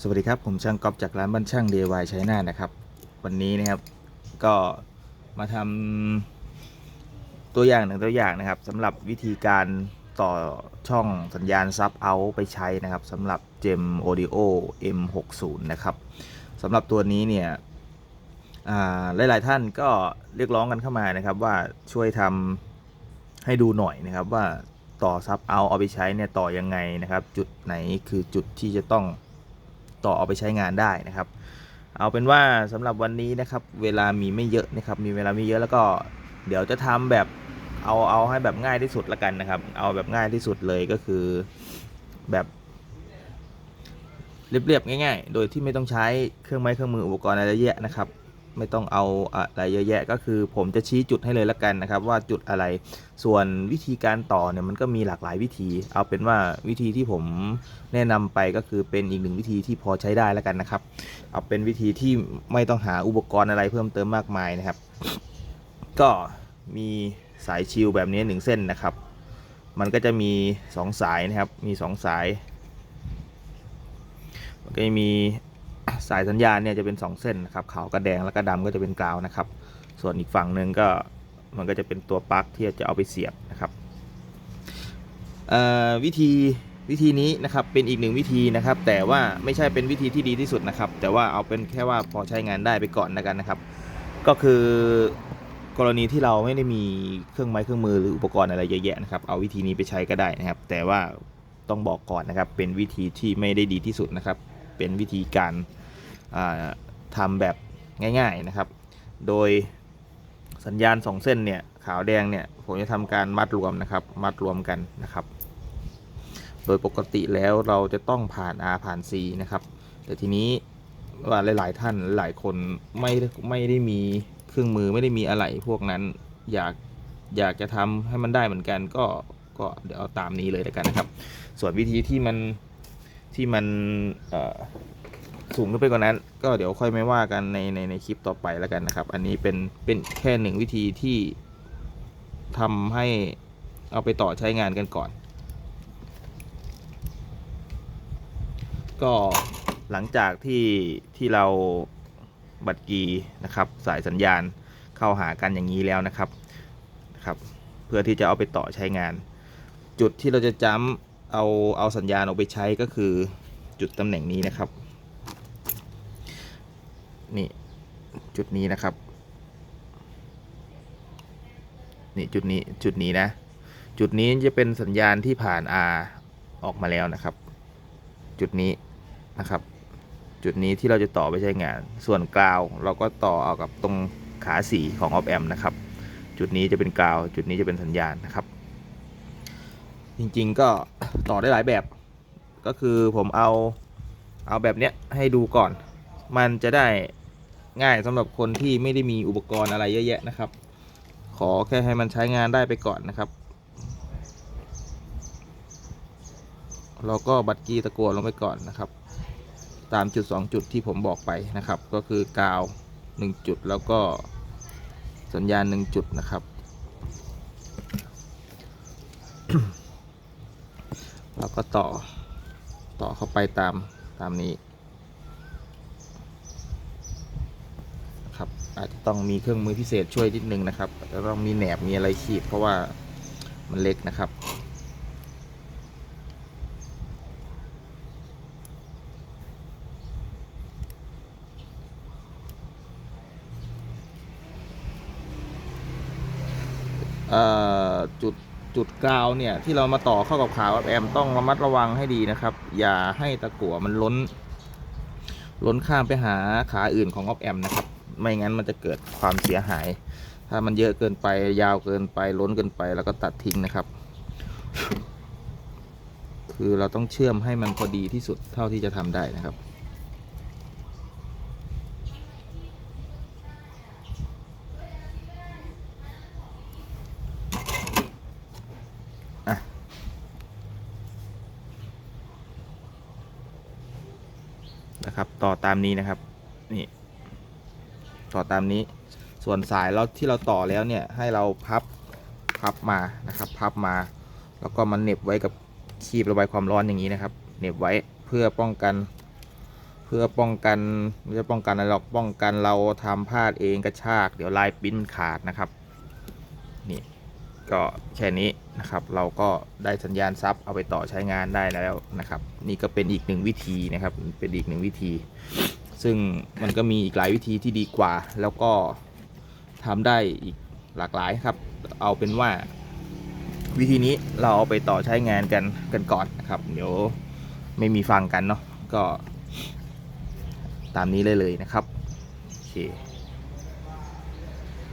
สวัสดีครับ ผมช่างก๊อฟจากร้านบ้านช่าง DIY ชัยนาทนะครับ วันนี้นะครับก็มาทำตัวอย่างหนึ่งตัวอย่างนะครับสำหรับวิธีการต่อช่องสัญญาณซับเอาไปใช้นะครับสำหรับ Gem Audio M60 นะครับสำหรับตัวนี้เนี่ยหลาย ๆ ท่านก็เรียกร้องกันเข้ามานะครับว่าช่วยทำให้ดูหน่อยนะครับว่าต่อซับเอาเอาไปใช้เนี่ยต่อยังไงนะครับ จุดไหนคือจุดที่จะต้อง ต่อเอาไปใช้งานได้นะครับ เอาเป็นว่าสำหรับวันนี้นะครับ เวลามีไม่เยอะนะครับ มีเวลาไม่เยอะแล้วก็เดี๋ยวจะทำแบบเอาเอาให้แบบง่ายที่สุดละกันนะครับ เอาแบบง่ายที่สุดเลยก็คือแบบเรียบๆง่าย ๆ โดยที่ไม่ต้องใช้เครื่องไม้เครื่องมืออุปกรณ์อะไรเยอะนะครับ ไม่ต้องเอาอะไรเยอะแยะก็คือ ผมจะชี้จุดให้เลยละกันนะครับ ว่าจุดอะไรส่วนวิธีการต่อเนี่ยมันก็มีหลากหลายวิธี เอาเป็นว่าวิธีที่ผมแนะนำไปก็คือเป็นอีกหนึ่งวิธีที่พอใช้ได้แล้วกันนะครับ เอาเป็นวิธีที่ไม่ต้องหาอุปกรณ์อะไรเพิ่มเติมมากมายนะครับ ก็มีสายชิลแบบนี้หนึ่งเส้นนะครับ มันก็จะมี 2 สายนะครับ มี 2 สาย มันก็จะมี สายสัญญาณเนี่ยจะเป็น 2 เส้นนะครับขาวกับแดงแล้วก็ดำก็จะเป็นกราวนะครับ ส่วนอีกฝั่งหนึ่งก็มันก็จะเป็นตัวปลั๊กที่จะเอาไปเสียบนะครับวิธีวิธีนี้นะครับเป็นอีกหนึ่งวิธีนะครับ แต่ว่าไม่ใช่เป็นวิธีที่ดีที่สุดนะครับ แต่ว่าเอาเป็นแค่ว่าพอใช้งานได้ไปก่อนแล้วกันนะครับ ก็คือกรณีที่เราไม่ได้มีเครื่องไม้เครื่องมือหรืออุปกรณ์อะไรเยอะแยะนะครับเอาวิธีนี้ไปใช้ก็ได้นะครับ แต่ว่าต้องบอกก่อนนะครับเป็นวิธีที่ไม่ได้ดีที่สุดนะครับ เป็นวิธีการาทำแบบง่าย ๆนะครับ โดยสัญญาณ 2 เส้นเนี่ยขาวแดงเนี่ยผมจะทำการมัดรวมนะครับ มัดรวมกันนะครับ โดยปกติแล้วเราจะต้องผ่าน R ผ่าน C นะครับ แต่ทีนี้ว่าหลาย ๆ ท่านหลายคนไม่ไม่ได้มีเครื่องมือไม่ได้มีอะไรพวกนั้นอยากอยากจะทำให้มันได้เหมือนกันก็ก็เดี๋ยวเอาตามนี้เลยแล้วกันนะครับ ส่วนวิธีที่มัน ที่มันสูงขึ้นไปกว่านั้น ก็เดี๋ยวค่อยไม่ว่ากันในในในคลิปต่อไปแล้วกันนะครับ อันนี้เป็นเป็นแค่หนึ่งวิธีที่ทำให้เอาไปต่อใช้งานกันก่อน ก็หลังจากที่ที่เราบัตรกีนะครับ สายสัญญาณเข้าหากันอย่างนี้แล้วนะครับนะครับ เพื่อที่จะเอาไปต่อใช้งาน จุดที่เราจะจ้ำ เอาเอาสัญญาณออกไปใช้ก็คือจุดตำแหน่งนี้นะครับ นี่จุดนี้นะครับ นี่จุดนี้จุดนี้นะ จุดนี้จะเป็นสัญญาณที่ผ่าน R ออกมาแล้วนะครับ จุดนี้นะครับ จุดนี้ที่เราจะต่อไปใช้งาน ส่วนกราวเราก็ต่อเอากับตรงขาสีของ op amp นะครับ จุดนี้จะเป็นกราว จุดนี้จะเป็นสัญญาณนะครับ จริงๆก็ต่อได้หลายแบบ ก็คือผมเอาเอาแบบเนี้ยให้ดูก่อน มันจะได้ง่ายสำหรับคนที่ไม่ได้มีอุปกรณ์อะไรเยอะแยะนะครับ ขอแค่ให้มันใช้งานได้ไปก่อนนะครับ เราก็บัตรกีตะกัวลงไปก่อนนะครับ ตามจุด 2 จุดที่ผมบอกไปนะครับ ก็คือกาว 1 จุดแล้วก็สัญญาณ 1 จุดนะครับ เราก็ต่อต่อเข้าไปตามตามนี้นะครับอาจจะต้องมีเครื่องมือพิเศษช่วยนิดนึงนะครับจะต้องมีแหนบมีอะไรขีดเพราะว่ามันเล็กนะครับอ่อจุด จุดกราวเนี่ยที่เรามาต่อเข้ากับขาแอมต้องระมัดระวังให้ดีนะครับ อย่าให้ตะกั่วมันล้น ล้นข้ามไปหาขาอื่นของออฟแอมนะครับ ไม่งั้นมันจะเกิดความเสียหาย ถ้ามันเยอะเกินไปยาวเกินไปล้นเกินไปแล้วก็ตัดทิ้งนะครับ คือเราต้องเชื่อมให้มันพอดีที่สุดเท่าที่จะทำได้นะครับ นะครับ ต่อตามนี้นะครับนี่ต่อตามนี้ ส่วนสายเราที่เราต่อแล้วเนี่ยให้เราพับพับมานะครับ พับมา แล้วก็มันเน็บไว้กับคีบระบายความร้อนอย่างนี้นะครับเน็บไว้เพื่อป้องกัน เพื่อป้องกันไม่ใช่ป้องกันอะไรหรอกป้องกันเราทำพลาดเองกระชาก เดี๋ยวลายปิ้นขาดนะครับนี่ ก็แค่นี้นะครับ เราก็ได้สัญญาณซับเอาไปต่อใช้งานได้แล้วนะครับ นี่ก็เป็นอีกหนึ่งวิธีนะครับ เป็นอีกหนึ่งวิธี ซึ่งมันก็มีอีกหลายวิธีที่ดีกว่า แล้วก็ทำได้อีกหลากหลายครับ เอาเป็นว่าวิธีนี้เราเอาไปต่อใช้งานกันกันก่อนนะครับ เดี๋ยวไม่มีฟังกันเนาะก็ ตามนี้เลยเลยนะครับ โอเค